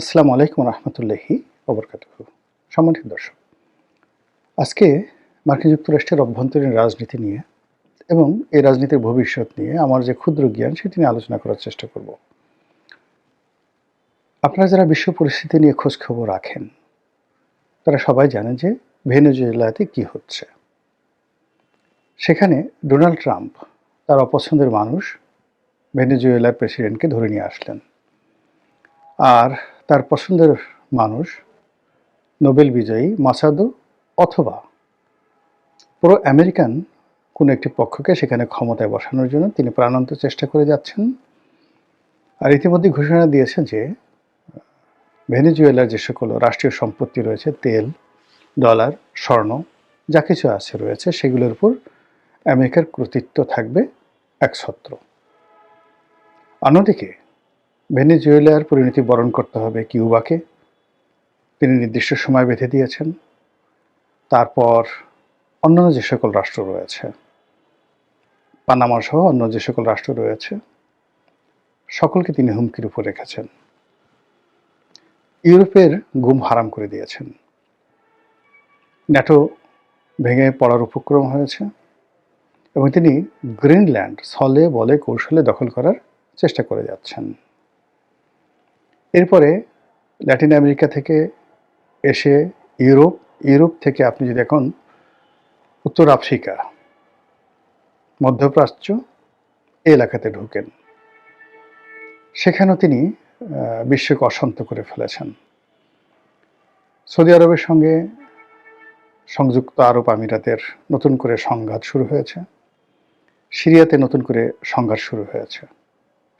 আসসালামু আলাইকুম রহমতুল্লাহি ওবরকাত সম্মানিত দর্শক, আজকে মার্কিন যুক্তরাষ্ট্রের অভ্যন্তরীণ রাজনীতি নিয়ে এবং এই রাজনীতির ভবিষ্যৎ নিয়ে আমার যে ক্ষুদ্র জ্ঞান সেটি নিয়ে আলোচনা করার চেষ্টা করব। আপনারা যারা বিশ্ব পরিস্থিতি নিয়ে খোঁজ খবর রাখেন, তারা সবাই জানেন যে ভেনেজুয়েলাতে কি হচ্ছে। সেখানে ডোনাল্ড ট্রাম্প তার অপছন্দের মানুষ ভেনেজুয়েলার প্রেসিডেন্টকে ধরে নিয়ে আসলেন। আর তার পছন্দের মানুষ, নোবেল বিজয়ী মাসাদো অথবা পুরো আমেরিকান কোনো একটি পক্ষকে সেখানে ক্ষমতায় বসানোর জন্য তিনি প্রাণান্ত চেষ্টা করে যাচ্ছেন। আর ইতিমধ্যে ঘোষণা দিয়েছেন যে, ভেনেজুয়েলার যে সকল রাষ্ট্রীয় সম্পত্তি রয়েছে, তেল, ডলার, স্বর্ণ, যা কিছু আছে রয়েছে, সেগুলোর উপর আমেরিকার কর্তৃত্ব থাকবে একছত্র। অন্যদিকে ভেনেজুয়েলার পরিণতি বরণ করতে হবে কিউবাকে। তিনি নির্দিষ্ট সময় বেঁধে দিয়েছেন। তারপর অন্যান্য যে সকল রাষ্ট্র রয়েছে পানামা সহ অন্য যে সকল রাষ্ট্র রয়েছে, সকলকে তিনি হুমকির উপর রেখেছেন। ইউরোপের গুম হারাম করে দিয়েছেন। ন্যাটো ভেঙে পড়ার উপক্রম হয়েছে এবং তিনি গ্রিনল্যান্ড সলে বলে কৌশলে দখল করার চেষ্টা করে যাচ্ছেন। এরপরে ল্যাটিন আমেরিকা থেকে এসে ইউরোপ ইউরোপ থেকে আপনি যদি এখন উত্তর আফ্রিকা, মধ্যপ্রাচ্য এলাকাতে ঢুকেন। সেখানেও তিনি বিশ্বকে অশান্ত করে ফেলেছেন। সৌদি আরবের সঙ্গে সংযুক্ত আরব আমিরাতের নতুন করে সংঘাত শুরু হয়েছে। সিরিয়াতে নতুন করে সংঘাত শুরু হয়েছে।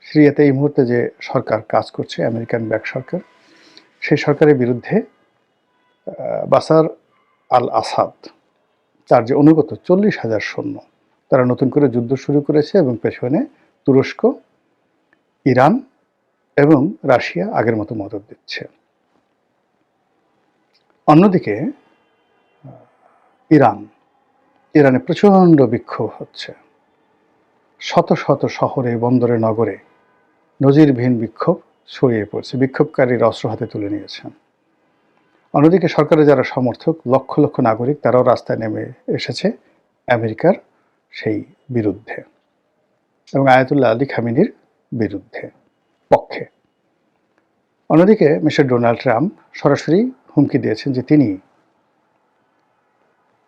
সিরিয়াতে এই মুহূর্তে যে সরকার কাজ করছে, আমেরিকান ব্যাক সরকার, সেই সরকারের বিরুদ্ধে বাসার আল আসাদ তার যে অনুগত চল্লিশ হাজার সৈন্য, তারা নতুন করে যুদ্ধ শুরু করেছে এবং পেছনে তুরস্ক, ইরান এবং রাশিয়া আগের মতো মদত দিচ্ছে। অন্যদিকে, ইরান, ইরানে প্রচণ্ড বিক্ষোভ হচ্ছে। শত শত শহরে, বন্দরে, নগরে নজিরবিহীন বিক্ষোভ ছড়িয়ে পড়ছে, বিক্ষোভকারীর অস্ত্র হাতে তুলে নিয়েছেন। অন্যদিকে সরকারের যারা সমর্থক, লক্ষ লক্ষ নাগরিক, তারাও রাস্তায় নেমে এসেছে আমেরিকার সেই বিরুদ্ধে এবং আয়াতুল্লাহ আলী খামিনির বিরুদ্ধে পক্ষে। অন্যদিকে মিস্টার ডোনাল্ড ট্রাম্প সরাসরি হুমকি দিয়েছেন যে তিনি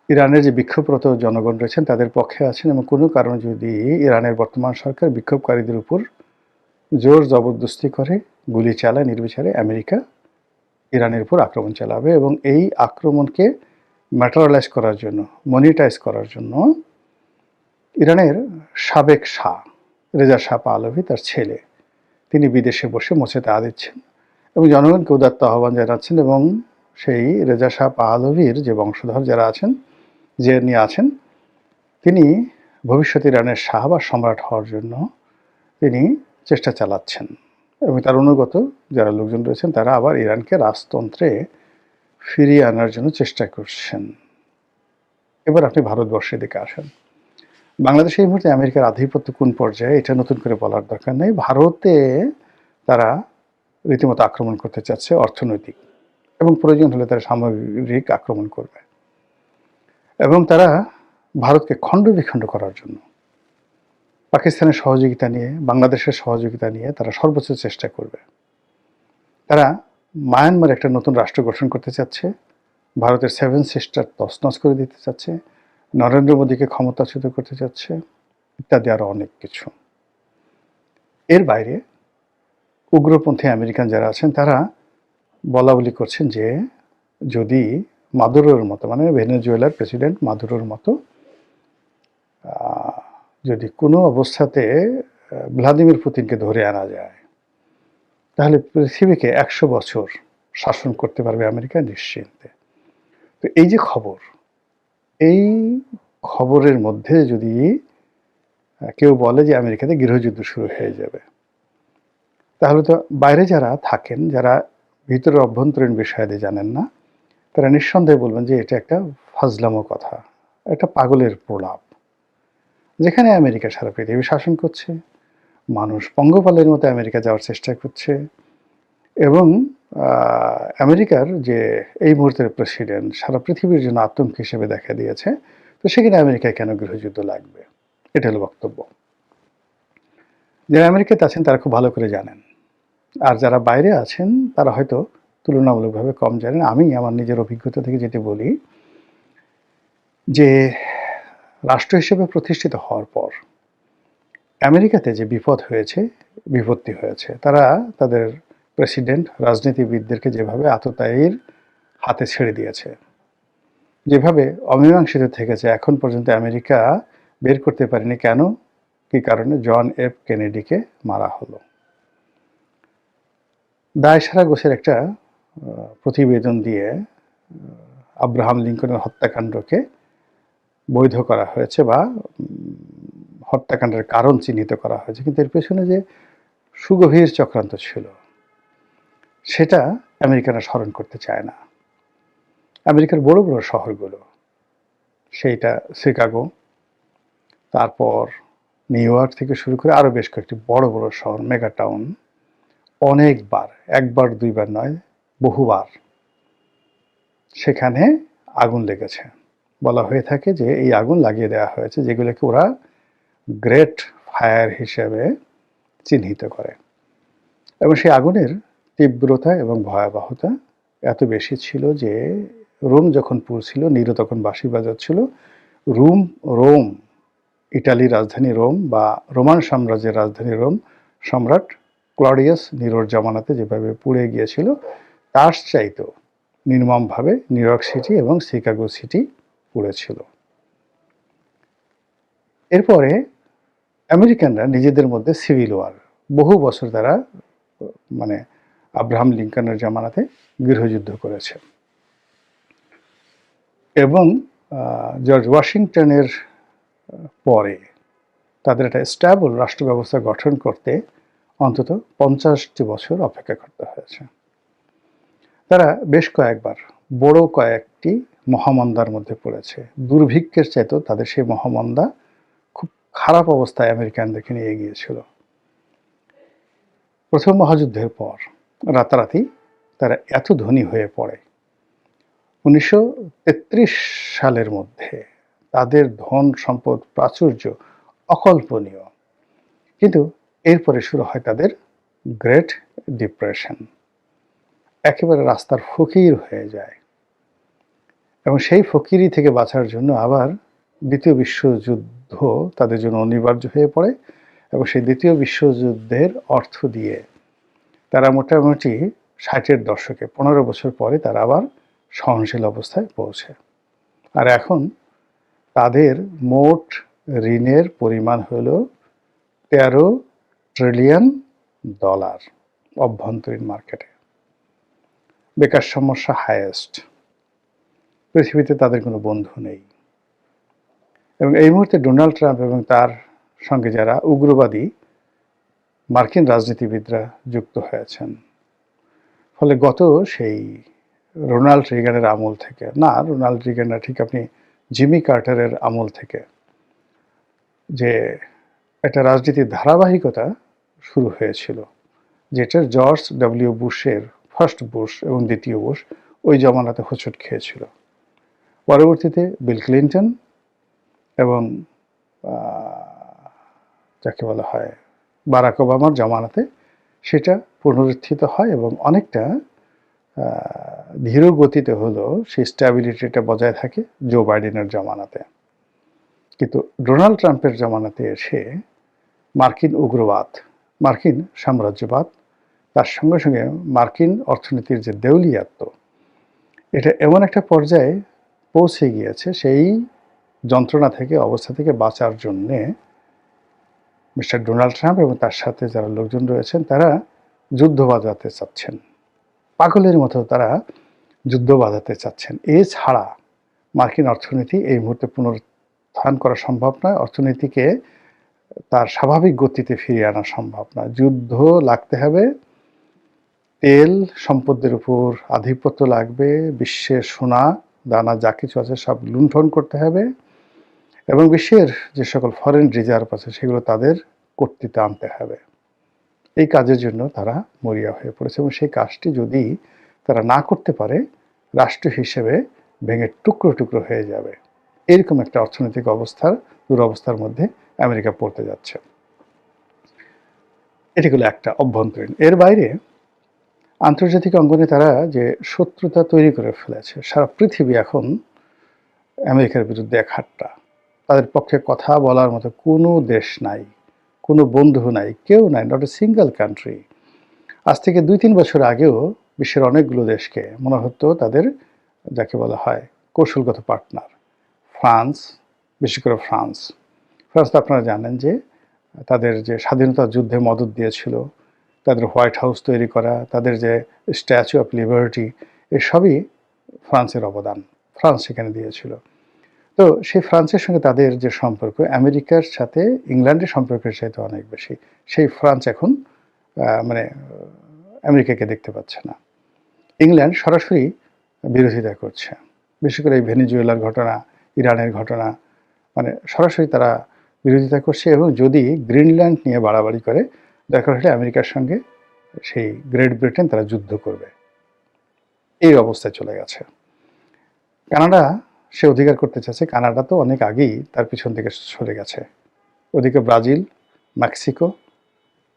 ইরানের যে বিক্ষোভরত জনগণ রয়েছেন, তাদের পক্ষে আছেন এবং কোনো কারণে যদি ইরানের বর্তমান সরকার বিক্ষোভকারীদের উপর জোর জবরদস্তি করে গুলি চালায়, নির্বিচারে আমেরিকা ইরানের উপর আক্রমণ চালাবে এবং এই আক্রমণকে ম্যাটারালাইজ করার জন্য, মনিটাইজ করার জন্য ইরানের সাবেক শাহ, রেজা শাহ পাহলভি তার ছেলে, তিনি বিদেশে বসে মোছে তা দিচ্ছেন এবং জনগণকে উদাত্ত আহ্বান জানাচ্ছেন এবং সেই রেজা শাহ পাহলভির যে বংশধর যারা আছেন, যে নিয়ে আছেন, তিনি ভবিষ্যৎ ইরানের শাহ বা সম্রাট হওয়ার জন্য তিনি চেষ্টা চালাচ্ছেন। এবং তার অনুগত যারা লোকজন রয়েছেন, তারা আবার ইরানকে রাজতন্ত্রে ফিরিয়ে আনার জন্য চেষ্টা করছেন। এবার আপনি ভারতবর্ষের দিকে আসেন। বাংলাদেশে এই মুহূর্তে আমেরিকার আধিপত্য কোন পর্যায়ে, এটা নতুন করে বলার দরকার নেই। ভারতে তারা রীতিমতো আক্রমণ করতে চাচ্ছে অর্থনৈতিক এবং প্রয়োজন হলে তারা সামগ্রিক আক্রমণ করবে। এবং তারা ভারতকে খণ্ড বিখণ্ড করার জন্য পাকিস্তানের সহযোগিতা নিয়ে, বাংলাদেশের সহযোগিতা নিয়ে তারা সর্বোচ্চ চেষ্টা করবে। তারা মায়ানমার একটা নতুন রাষ্ট্র গঠন করতে চাচ্ছে, ভারতের সেভেন সিস্টার তছনছ করে দিতে চাচ্ছে, নরেন্দ্র মোদীকে ক্ষমতাচ্যুত করতে চাচ্ছে, ইত্যাদি আরও অনেক কিছু। এর বাইরে উগ্রপন্থী আমেরিকান যারা আছেন, তারা বলা বলি করছেন যে যদি মাদুরোর মতো মানে ভেনেজুয়েলার প্রেসিডেন্ট মাদুরোর মতো যদি কোনো অবস্থাতে ভ্লাদিমির পুতিনকে ধরে আনা যায়, তাহলে পৃথিবীকে একশো বছর শাসন করতে পারবে আমেরিকা নিশ্চিন্তে। তো এই যে খবর, এই খবরের মধ্যে যদি কেউ বলে যে আমেরিকাতে গৃহযুদ্ধ শুরু হয়ে যাবে, তাহলে তো বাইরে যারা থাকেন, যারা ভিতরে অভ্যন্তরীণ বিষয়াদি জানেন না, তারা নিঃসন্দেহে বলবেন যে এটা একটা ফাজলামো কথা, একটা পাগলের প্রলাপ। যেখানে আমেরিকা সারা পৃথিবী শাসন করছে, মানুষ পঙ্গপালের মতো আমেরিকা যাওয়ার চেষ্টা করছে এবং আমেরিকার যে এই মুহূর্তের প্রেসিডেন্ট সারা পৃথিবীর জন্য আতঙ্ক হিসেবে দেখা দিয়েছে, তো সেখানে আমেরিকায় কেন গৃহযুদ্ধ লাগবে? এটা হলো বক্তব্য। যারা আমেরিকাতে আছেন তারা খুব ভালো করে জানেন। আর যারা বাইরে আছেন তারা হয়তো তুলনামূলকভাবে কম জানেন। আমি আমার নিজের অভিজ্ঞতা থেকে যেটি বলি যে রাষ্ট্র হিসেবে প্রতিষ্ঠিত হওয়ার পর আমেরিকাতে যে বিপদ হয়েছে, বিপত্তি হয়েছে, তারা তাদের প্রেসিডেন্ট, রাজনীতিবিদদেরকে যেভাবে আততায়ীর হাতে ছেড়ে দিয়েছে, যেভাবে অমীমাংসিত থেকেছে, এখন পর্যন্ত আমেরিকা বের করতে পারেনি। কেন? কি কারণে? জন এফ কেনেডিকে মারা হলো। দায় সারা গোছের একটা প্রতিবেদন দিয়ে আব্রাহাম লিঙ্কনের হত্যাকাণ্ডকে বৈধ করা হয়েছে বা হত্যাকাণ্ডের কারণ চিহ্নিত করা হয়েছে। কিন্তু এর পেছনে যে সুগভীর চক্রান্ত ছিল, সেটা আমেরিকানরা স্মরণ করতে চায় না। আমেরিকার বড় বড় শহরগুলো, সেইটা শিকাগো, তারপর নিউ ইয়র্ক থেকে শুরু করে আরও বেশ কয়েকটি বড় বড় শহর মেগা টাউন অনেকবার, একবার, দুইবার নয়, বহুবার সেখানে আগুন লেগেছে। বলা হয়ে থাকে যে এই আগুন লাগিয়ে দেওয়া হয়েছে, যেগুলোকে ওরা গ্রেট ফায়ার হিসেবে চিহ্নিত করে। এবং সেই আগুনের তীব্রতা এবং ভয়াবহতা এত বেশি ছিল যে রোম যখন পুড়ছিল, নিরো তখন বাঁশি বাজাচ্ছিল, রোম রোম, ইটালির রাজধানী রোম বা রোমান সাম্রাজ্যের রাজধানী রোম সম্রাট ক্লডিয়াস নিরোর জামানাতে যেভাবে পুড়ে গিয়েছিল, তার চাইতো নির্মমভাবে নিউ ইয়র্ক সিটি এবং শিকাগো সিটি পুড়েছিল এরপরে আমেরিকানরা নিজেদের মধ্যে সিভিল ওয়ার বহু বছর তারা মানে আব্রাহাম লিঙ্কনের জামানাতে গৃহযুদ্ধ করেছে। এবং জর্জ ওয়াশিংটনের পরে তাদের একটা স্ট্যাবল রাষ্ট্র ব্যবস্থা গঠন করতে অন্তত পঞ্চাশটি বছর অপেক্ষা করতে হয়েছে। তারা বেশ কয়েকবার, বড় কয়েকটি মহামন্দার মধ্যে পড়েছে। দুর্ভিক্ষের চাইতেও তাদের সেই মহামন্দা খুব খারাপ অবস্থায় আমেরিকানদেরকে নিয়ে গিয়েছিল প্রথম মহাযুদ্ধের পর রাতারাতি তারা এত ধনী হয়ে পড়ে। উনিশশো তেত্রিশ সালের মধ্যে তাদের ধন সম্পদ প্রাচুর্য অকল্পনীয়। কিন্তু এরপরে শুরু হয় তাদের গ্রেট ডিপ্রেশন। একেবারে রাস্তার ফকির হয়ে যায়। এবং সেই ফকিরি থেকে বাঁচার জন্য আবার দ্বিতীয় বিশ্বযুদ্ধ তাদের জন্য অনিবার্য হয়ে পড়ে এবং সেই দ্বিতীয় বিশ্বযুদ্ধের অর্থ দিয়ে তারা মোটামুটি ষাটের দশকে, পনেরো বছর পরে তারা আবার সহনশীল অবস্থায় পৌঁছে। আর এখন তাদের মোট ঋণের পরিমাণ হল তেরো ট্রিলিয়ন ডলার অভ্যন্তরীণ মার্কেটে। বেকার সমস্যা হায়েস্ট পৃথিবীতে তাদের কোনো বন্ধু নেই। এবং এই মুহূর্তে ডোনাল্ড ট্রাম্প এবং তার সঙ্গে যারা উগ্রবাদী মার্কিন রাজনীতিবিদরা যুক্ত হয়েছেন। ফলে গত সেই রোনাল্ড রিগানের আমল থেকে, না, রোনাল্ড রিগান না, ঠিক আপনি জিমি কার্টারের আমল থেকে যে একটা রাজনীতির ধারাবাহিকতা শুরু হয়েছিল যেটা জর্জ ডব্লিউ বুশের ফার্স্ট বুশ এবং দ্বিতীয় বুশ ওই জমানাতে হোঁচট খেয়েছিল। পরবর্তীতে বিল ক্লিন্টন এবং যাকে বলা হয় বারাক ওবামার জমানাতে সেটা পুনরুত্থিত হয় এবং অনেকটা ধীর গতিতে হলো সেই স্ট্যাবিলিটিটা বজায় থাকে জো বাইডেনের জমানাতে। কিন্তু ডোনাল্ড ট্রাম্পের জমানাতে এসে মার্কিন উগ্রবাদ, মার্কিন সাম্রাজ্যবাদ, তার সঙ্গে সঙ্গে মার্কিন অর্থনীতির যে দেউলিয়াত্ম এটা এমন একটা পর্যায়ে পৌঁছে গিয়েছে সেই যন্ত্রণা থেকে, অবস্থা থেকে বাঁচার জন্যে মিস্টার ডোনাল্ড ট্রাম্প এবং তার সাথে যারা লোকজন রয়েছেন, তারা যুদ্ধ বাজাতে চাচ্ছেন। পাগলের মতো তারা যুদ্ধ বাজাতে চাচ্ছেন। এছাড়া মার্কিন অর্থনীতি এই মুহূর্তে পুনরুত্থান করা সম্ভব নয়। অর্থনীতিকে তার স্বাভাবিক গতিতে ফিরিয়ে আনা সম্ভব না যুদ্ধ লাগতে হবে, তেল সম্পদের উপর আধিপত্য লাগবে, বিশ্বের সোনা দানা যা কিছু আছে সব লুণ্ঠন করতে হবে এবং বিশ্বের যে সকল ফরেন রিজার্ভ আছে সেগুলো তাদের কর্তৃত্বে আনতে হবে। এই কাজের জন্য তারা মরিয়া হয়ে পড়েছে এবং সেই কাজটি যদি তারা না করতে পারে, রাষ্ট্র হিসেবে ভেঙে টুকরো টুকরো হয়ে যাবে। এরকম একটা অর্থনৈতিক অবস্থার, দুরবস্থার মধ্যে আমেরিকা পড়তে যাচ্ছে। এটি হলো একটা অভ্যন্তরীণ। এর বাইরে আন্তর্জাতিক অঙ্গনে তারা যে শত্রুতা তৈরি করে ফেলেছে, সারা পৃথিবী এখন আমেরিকার বিরুদ্ধে এক হাট্টা। তাদের পক্ষে কথা বলার মতো কোনো দেশ নাই, কোনো বন্ধু নাই, কেউ নাই নট এ সিঙ্গেল কান্ট্রি আজ থেকে দুই তিন বছর আগেও বিশ্বের অনেকগুলো দেশকে মনে হতো তাদের যাকে বলা হয় কৌশলগত পার্টনার ফ্রান্স বিশেষ করে ফ্রান্স। ফ্রান্স তো আপনারা জানেন যে তাদের যে স্বাধীনতা যুদ্ধে মদত দিয়েছিল তাদের হোয়াইট হাউস তৈরি করা, তাদের যে স্ট্যাচু অফ লিবার্টি, এসবই ফ্রান্সের অবদান। ফ্রান্স সেখানে দিয়েছিল। তো সেই ফ্রান্সের সঙ্গে তাদের যে সম্পর্ক, আমেরিকার সাথে ইংল্যান্ডের সম্পর্কের চাইতে অনেক বেশি। সেই ফ্রান্স এখন মানে আমেরিকাকে দেখতে পাচ্ছে না। ইংল্যান্ড সরাসরি বিরোধিতা করছে। বিশেষ করে এই ভেনিজুয়েলার ঘটনা, ইরানের ঘটনা মানে সরাসরি তারা বিরোধিতা করছে এবং যদি গ্রিনল্যান্ড নিয়ে বাড়াবাড়ি করে দরকার হলে আমেরিকার সঙ্গে সেই গ্রেট ব্রিটেন তারা যুদ্ধ করবে। এই অবস্থায় চলে গেছে। কানাডা সে অধিকার করতে চাচ্ছে কানাডা তো অনেক আগেই তার পিছন থেকে সরে গেছে। ওদিকে ব্রাজিল, মেক্সিকো,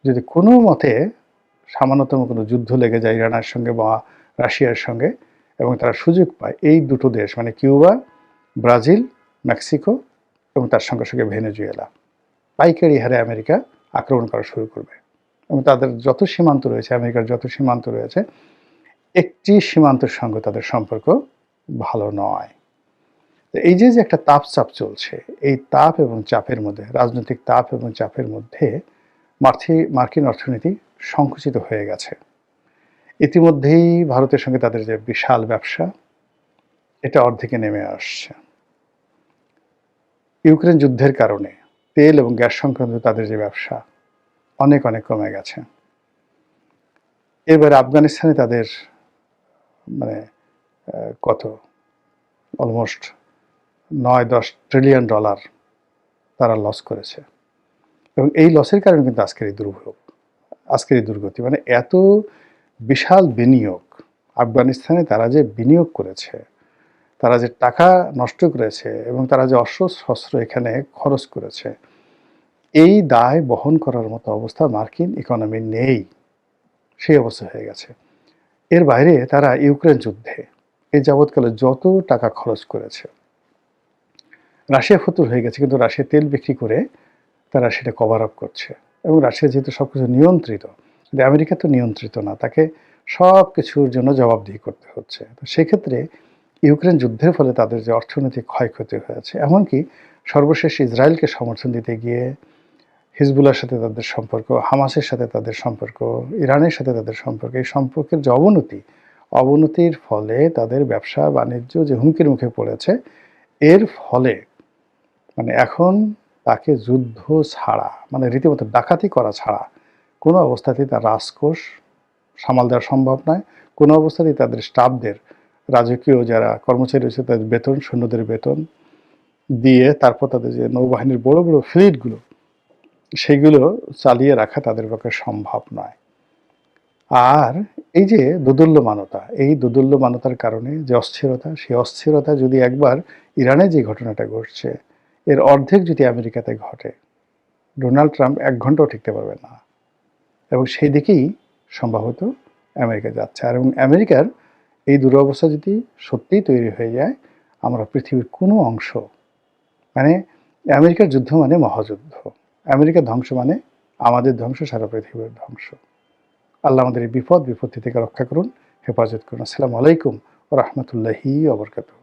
যদি কোনো মতে সামান্যতম কোনো যুদ্ধ লেগে যায় ইরানের সঙ্গে বা রাশিয়ার সঙ্গে এবং তারা সুযোগ পায়, এই দুটো দেশ মানে কিউবা, ব্রাজিল, মেক্সিকো এবং তার সঙ্গে সঙ্গে ভেনেজুয়েলা। পাইকারি হারে আমেরিকা আক্রমণ করা শুরু করবে। এবং তাদের যত সীমান্ত রয়েছে, আমেরিকার যত সীমান্ত রয়েছে, একটি সীমান্তের সঙ্গে তাদের সম্পর্ক ভালো নয়। এই যে যে একটা তাপ চাপ চলছে, এই তাপ এবং চাপের মধ্যে, রাজনৈতিক তাপ এবং চাপের মধ্যে মার্থি, মার্কিন অর্থনীতি সংকুচিত হয়ে গেছে। ইতিমধ্যেই ভারতের সঙ্গে তাদের যে বিশাল ব্যবসা, এটা অর্ধেকে নেমে আসছে। ইউক্রেন যুদ্ধের কারণে তেল এবং গ্যাস সংক্রান্ত তাদের যে ব্যবসা অনেক অনেক কমে গেছে। এবার আফগানিস্তানে তাদের মানে কত? অলমোস্ট নয়, দশ ট্রিলিয়ন ডলার তারা লস করেছে। এবং এই লসের কারণে কিন্তু আজকের এই দুর্ভোগ, আজকের এই দুর্গতি। মানে এত বিশাল বিনিয়োগ আফগানিস্তানে তারা যে বিনিয়োগ করেছে, তারা যে টাকা নষ্ট করেছে এবং তারা যে অস্ত্র শস্ত্র এখানে খরচ করেছে এই দায় বহন করার মতো অবস্থা মার্কিন ইকোনমি নেই। সেই অবস্থা হয়ে গেছে। এর বাইরে তারা ইউক্রেন যুদ্ধে এই যাবৎকালে যত টাকা খরচ করেছে। রাশিয়া ফতুর হয়ে গেছে, কিন্তু রাশিয়া তেল বিক্রি করে তারা সেটা কভার আপ করছে। এবং রাশিয়া যেহেতু সব কিছু নিয়ন্ত্রিত, কিন্তু আমেরিকা তো নিয়ন্ত্রিত না, তাকে সব কিছুর জন্য জবাবদিহি করতে হচ্ছে। তো সেক্ষেত্রে ইউক্রেন যুদ্ধের ফলে তাদের যে অর্থনৈতিক ক্ষয়ক্ষতি হয়েছে, এমনকি সর্বশেষ ইসরায়েলকে সমর্থন দিতে গিয়ে হিজবুলার সাথে তাদের সম্পর্ক, হামাসের সাথে তাদের সম্পর্ক, ইরানের সাথে তাদের সম্পর্ক, এই সম্পর্কের যে অবনতি, অবনতির ফলে তাদের ব্যবসা বাণিজ্য যে হুমকির মুখে পড়েছে, এর ফলে মানে এখন তাকে যুদ্ধ ছাড়া মানে রীতিমতো ডাকাতি করা ছাড়া কোনো অবস্থাতেই তার রাজকোষ সামাল দেওয়া সম্ভব নয়। কোনো অবস্থাতেই তাদের স্টাফদের, রাজকীয় যারা কর্মচারী রয়েছে, তাদের বেতন, সৈন্যদের বেতন দিয়ে তারপর তাদের যে নৌবাহিনীর বড় বড় ফ্লিটগুলো সেগুলো চালিয়ে রাখা তাদের পক্ষে সম্ভব নয়। আর এই যে দোদুল্যমানতা, এই দোদুল্যমানতার কারণে যে অস্থিরতা, সেই অস্থিরতা যদি একবার ইরানে যে ঘটনাটা ঘটছে, এর অর্ধেক যদি আমেরিকাতে ঘটে, ডোনাল্ড ট্রাম্প এক ঘন্টাও টিকতে পারবে না। এবং সেই দিকেই সম্ভবত আমেরিকা যাচ্ছে। আর এবং আমেরিকার এই দুরবস্থা যদি সত্যিই তৈরি হয়ে যায়, আমরা পৃথিবীর কোনো অংশ মানে আমেরিকার যুদ্ধ মানে মহাযুদ্ধ। আমেরিকার ধ্বংস মানে আমাদের ধ্বংস, সারা পৃথিবীর ধ্বংস। আল্লাহ আমাদের এই বিপদ, বিপত্তি থেকে রক্ষা করুন, হেফাজত করুন। আসসালামু আলাইকুম ও রহমতুল্লাহি ওবরকাতুহ